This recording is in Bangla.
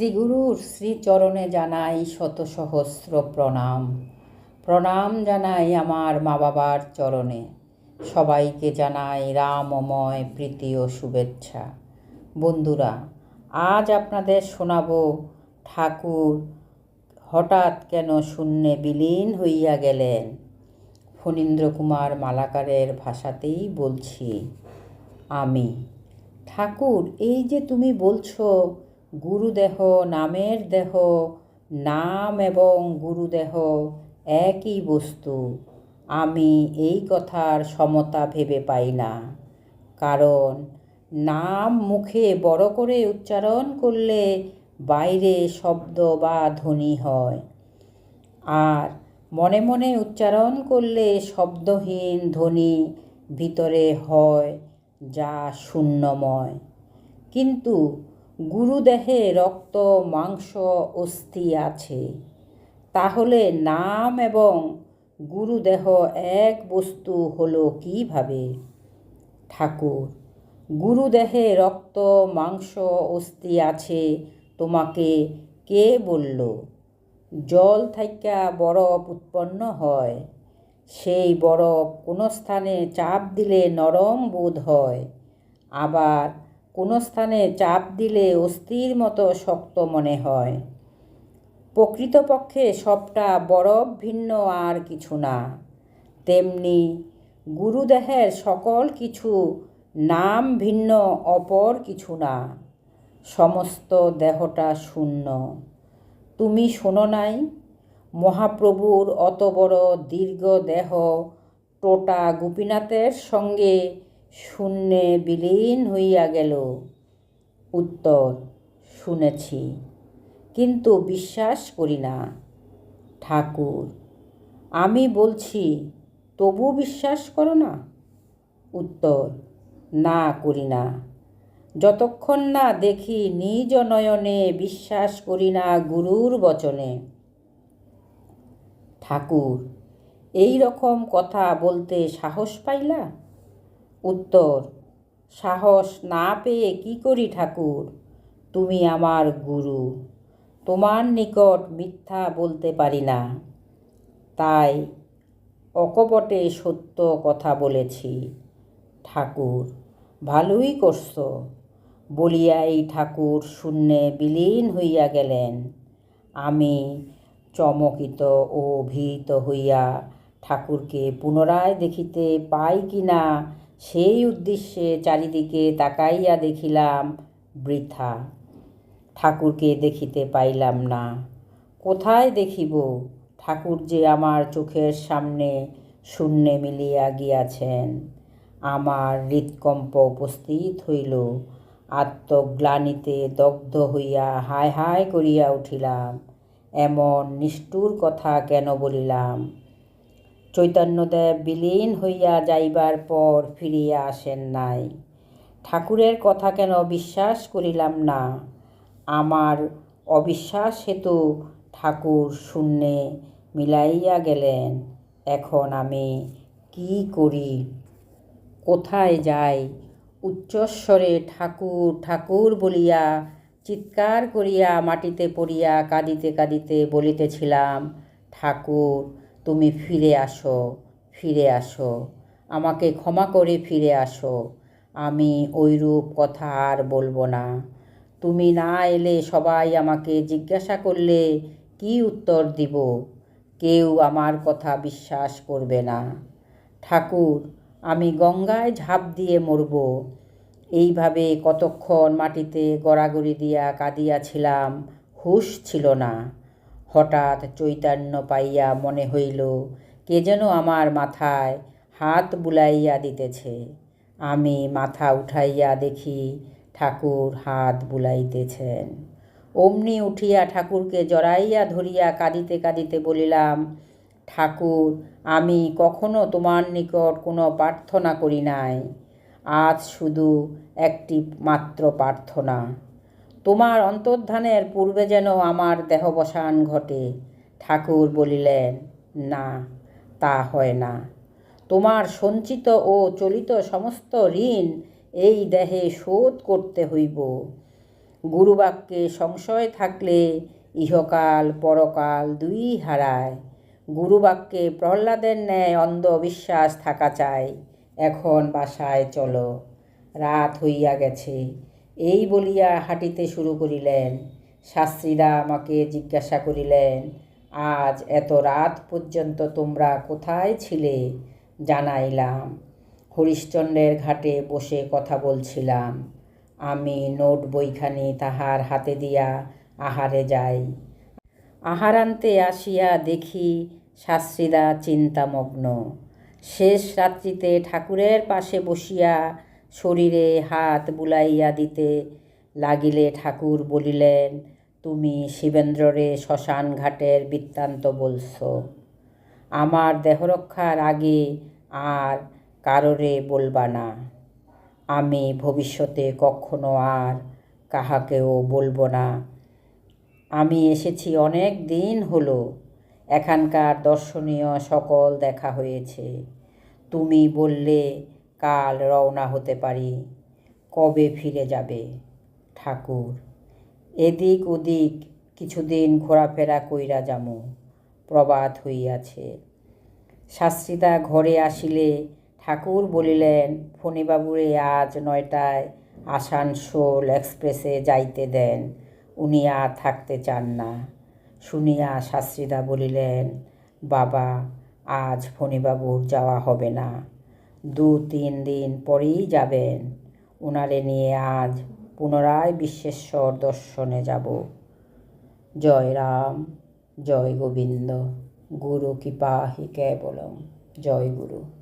শ্রীগুরুর শ্রীচরণে জানাই শত সহস্র প্রণাম। প্রণাম জানাই আমার মা বাবার চরণে। সবাইকে জানাই রামময় প্রীতি ও শুভেচ্ছা। বন্ধুরা, আজ আপনাদের শোনাবো, ঠাকুর হঠাৎ কেন শূন্যে বিলীন হইয়া গেলেন? ফণীন্দ্র কুমার মালাকারের ভাষাতেই বলছি, আমি। ঠাকুর, এই যে তুমি বলছো গুরুদেহ নামের দেহ, নাম এবং গুরুদেহ একই বস্তু। আমি এই কথার সমতা ভেবে পাই না। কারণ, নাম মুখে বড় করে উচ্চারণ করলে বাইরে শব্দ বা ধ্বনি হয়। আর মনে মনে উচ্চারণ করলে শব্দহীন ধ্বনি ভিতরে হয় যা শূন্যময়। কিন্তু গুরুদেহে রক্ত, মাংস, অস্থি আছে। তাহলে নাম এবং গুরুদেহ এক বস্তু হলো কীভাবে? ঠাকুর, গুরুদেহে রক্ত, মাংস, অস্থি আছে তোমাকে কে বলল? জল থাইকা বরফ উৎপন্ন হয়। সেই বরফ কোনো স্থানে চাপ দিলে নরম বোধ হয়। আবার কোনো স্থানে চাপ দিলে অস্থির মতো শক্ত মনে হয়। প্রকৃতপক্ষে সবটা বরফ, ভিন্ন আর কিছু না। তেমনি গুরুদেহের সকল কিছু নাম ভিন্ন, অপর কিছু না। সমস্ত দেহটা শূন্য। তুমি শোনো নাই? মহাপ্রভুর অত বড় দীর্ঘ দেহ টোটা গোপীনাথের সঙ্গে শূন্যে বিলীন হইয়া গেল। উত্তর, শুনেছি, কিন্তু বিশ্বাস করি না। ঠাকুর, আমি বলছি, তবু বিশ্বাস করো না? উত্তর, না করি না। যতক্ষণ না দেখি নিজ নয়নে বিশ্বাস করি না গুরুর বচনে। ঠাকুর, এই রকম কথা বলতে সাহস পাইলা? উত্তর, সাহস না পেয়ে কি করি ঠাকুর? তুমি আমার গুরু, তোমার নিকট মিথ্যা বলতে পারি না। তাই অকপটে সত্য কথা বলেছি। ঠাকুর, ভালোই করছ। বলিয়াই ঠাকুর শূন্যে বিলীন হইয়া গেলেন। আমি চমকিত ও ভীত হইয়া ঠাকুরকে পুনরায় দেখিতে পাই কি না সেই উদ্দেশ্যে চারিদিকে তাকাইয়া দেখিলাম বৃথা। ঠাকুরকে দেখিতে পাইলাম না। কোথায় দেখিব? ঠাকুর যে আমার চোখের সামনে শূন্যে মিলিয়া গিয়াছেন। আমার হৃৎকম্প উপস্থিত হইল। আত্মগ্লানিতে দগ্ধ হইয়া হায় হায় করিয়া উঠিলাম। এমন নিষ্ঠুর কথা কেন বলিলাম? চৈতন্যদেব বিলীন হইয়া যাইবার পর ফিরিয়া আসেন নাই। ঠাকুরের কথা কেন বিশ্বাস করিলাম না। আমার অবিশ্বাস হেতু ঠাকুর শূন্যে মিলাইয়া গেলেন। এখন আমি কি করি? কোথায় যাই? উচ্চস্বরে ঠাকুর ঠাকুর বলিয়া চিৎকার করিয়া মাটিতে পড়িয়া কাঁদিতে কাঁদিতে বলিতেছিলাম, ঠাকুর তুমি ফিরে আসো ফিরে আসো। আমাকে ক্ষমা করে ফিরে আসো। আমি ওইরূপ কথা আর বলব না। তুমি না এলে সবাই আমাকে জিজ্ঞাসা করলে কি উত্তর দিব? কেউ আমার কথা বিশ্বাস করবে না। ঠাকুর, আমি গঙ্গায় ঝাঁপ দিয়ে মরব। এইভাবে কতক্ষণ মাটিতে গড়াগড়ি দিয়া কাঁদিয়াছিলাম, হুশ ছিল না। হঠাৎ চৈতন্য পাইয়া মনে হইল, কে যেন আমার মাথায় হাত বুলাইয়া দিতেছে। আমি মাথা উঠাইয়া দেখি ঠাকুর হাত বুলাইতেছেন। অমনি উঠিয়া ঠাকুরকে জড়াইয়া ধরিয়া কাঁদিতে কাঁদিতে বলিলাম, ঠাকুর, আমি কখনো তোমার নিকট কোনো প্রার্থনা করি নাই। আজ শুধু একটি মাত্র প্রার্থনা। তোমার অন্তর্ধানের পূর্বে যেন আমার দেহবসান ঘটে। ঠাকুর বলিলেন, না, তা হয় না। তোমার সঞ্চিত ও চলিত সমস্ত ঋণ এই দেহে শোধ করতে হইব। গুরুবাক্যে সংশয় থাকলে ইহকাল পরকাল দুই হারায়। গুরুবাক্যে প্রহ্লাদের ন্যায় অন্ধবিশ্বাস থাকা চাই। এখন বাসায় চলো। রাত হইয়া গেছে। এই বলিয়া হাঁটিতে শুরু করিলেন। শাস্ত্রীরা আমাকে জিজ্ঞাসা করিলেন, আজ এত রাত পর্যন্ত তোমরা কোথায় ছিলে? জানাইলাম। হরিশ্চন্দ্রের ঘাটে বসে কথা বলছিলাম, আমি নোট বইখানি তাহার হাতে দিয়া আহারে যাই। আহারান্তে আসিয়া দেখি শাস্ত্রীরা চিন্তামগ্ন। শেষ রাত্রিতে ঠাকুরের পাশে বসিয়া শরীরে হাত বুলাইয়া দিতে লাগিলে ঠাকুর বলিলেন, তুমি শিবেন্দ্ররে শ্মশান ঘাটের বৃত্তান্ত বলছ। আমার দেহরক্ষার আগে আর কারোরে বলবা না। আমি ভবিষ্যতে কখনো আর কাহাকেও বলব না। আমি এসেছি অনেক দিন হলো, এখানকার দর্শনীয় সকল দেখা হয়েছে। তুমি বললে কাল রওনা হতে পারি। কবে ফিরে যাবে? ঠাকুর, এদিক ওদিক কিছুদিন ঘোরাফেরা কইরা যামু, প্রবাদ হইয়াছে। শাস্ত্রীদা ঘরে আসিলে ঠাকুর বলিলেন, ফণিবাবুরে আজ নয়টায় আসানসোল এক্সপ্রেসে যাইতে দেন, উনি আর থাকতে চান না। শুনিয়া শাস্ত্রীদা বলিলেন, বাবা, আজ ফণিবাবুর যাওয়া হবে না। দু তিন দিন পরেই যাবেন। উনারে নিয়ে আজ পুনরায় বিশ্বেশ্বর দর্শনে যাব। জয় রাম, জয় গোবিন্দ, গুরু কৃপা হি কেবলম। জয় গুরু।